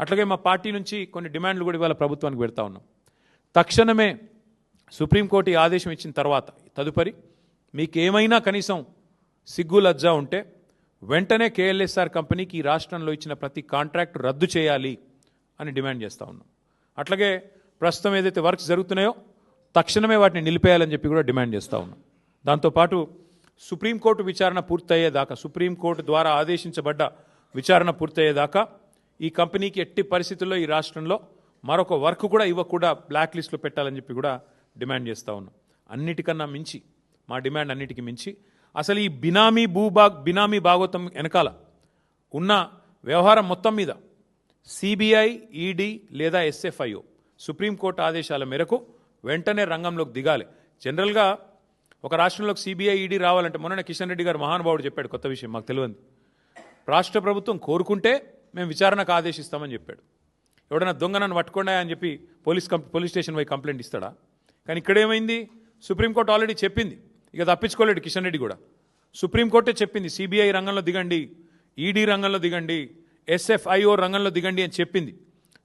అట్లాగే మా పార్టీ నుంచి కొన్ని డిమాండ్లు కూడా ఇవాళ ప్రభుత్వానికి పెడతా ఉన్నాం. తక్షణమే సుప్రీంకోర్టు ఈ ఆదేశం ఇచ్చిన తర్వాత తదుపరి మీకు ఏమైనా కనీసం సిగ్గు లజ్జా ఉంటే వెంటనే కేఎల్ఎస్ఆర్ కంపెనీకి ఈ రాష్ట్రంలో ఇచ్చిన ప్రతి కాంట్రాక్ట్ రద్దు చేయాలి అని డిమాండ్ చేస్తూ ఉన్నాం. అట్లాగే ప్రస్తుతం ఏదైతే వర్క్స్ జరుగుతున్నాయో తక్షణమే వాటిని నిలిపేయాలని చెప్పి కూడా డిమాండ్ చేస్తూ ఉన్నాం. దాంతోపాటు సుప్రీంకోర్టు విచారణ పూర్తయ్యేదాకా సుప్రీంకోర్టు ద్వారా ఆదేశించబడ్డ విచారణ పూర్తయ్యేదాకా ఈ కంపెనీకి ఎట్టి పరిస్థితుల్లో ఈ రాష్ట్రంలో మరొక వర్క్ కూడా ఇవ్వకుండా బ్లాక్ లిస్ట్లో పెట్టాలని చెప్పి కూడా డిమాండ్ చేస్తూ ఉన్నాం. అన్నిటికన్నా మించి మా డిమాండ్ అన్నిటికీ మించి. అసలు ఈ బినామీ భూభాగ్ బినామీ భాగవతం వెనకాల ఉన్న వ్యవహారం మొత్తం మీద సిబిఐ ఈడీ లేదా ఎస్ఎఫ్ఐఓ సుప్రీంకోర్టు ఆదేశాల మేరకు వెంటనే రంగంలోకి దిగాలి. జనరల్గా ఒక రాష్ట్రంలోకి సిబిఐ ఈడీ రావాలంటే మొన్న కిషన్ రెడ్డి గారు మహానుభావుడు చెప్పాడు కొత్త విషయం మాకు తెలియదు. రాష్ట్ర ప్రభుత్వం కోరుకుంటే మేము విచారణకు ఆదేశిస్తామని చెప్పాడు. ఎవడన్నా దొంగ నన్ను పట్టుకుండా అని చెప్పి పోలీస్ కంప్ పోలీస్ స్టేషన్ పోయి కంప్లైంట్ ఇస్తాడా? కానీ ఇక్కడ ఏమైంది? సుప్రీంకోర్టు ఆల్రెడీ చెప్పింది. ఇక తప్పించుకోలేడు కిషన్ రెడ్డి కూడా. సుప్రీంకోర్టే చెప్పింది సిబిఐ రంగంలో దిగండి ఈడీ రంగంలో దిగండి ఎస్ఎఫ్ఐఓ రంగంలో దిగండి అని చెప్పింది.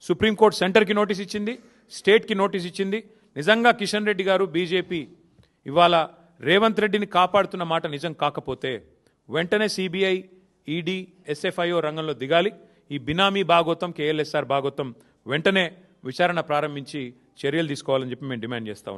సుప్రీంకోర్టు సెంటర్కి నోటీస్ ఇచ్చింది స్టేట్కి నోటీస్ ఇచ్చింది. నిజంగా కిషన్ రెడ్డి గారు బీజేపీ ఇవాళ రేవంత్ రెడ్డిని కాపాడుతున్న మాట నిజం కాకపోతే వెంటనే సిబిఐ ఈడీ ఎస్ఎఫ్ఐఓ రంగంలో దిగాలి. ఈ బినామీ భాగోతం కేఎల్ఎస్ఆర్ భాగోతం వెంటనే విచారణ ప్రారంభించి చర్యలు తీసుకోవాలని చెప్పి మేము డిమాండ్ చేస్తా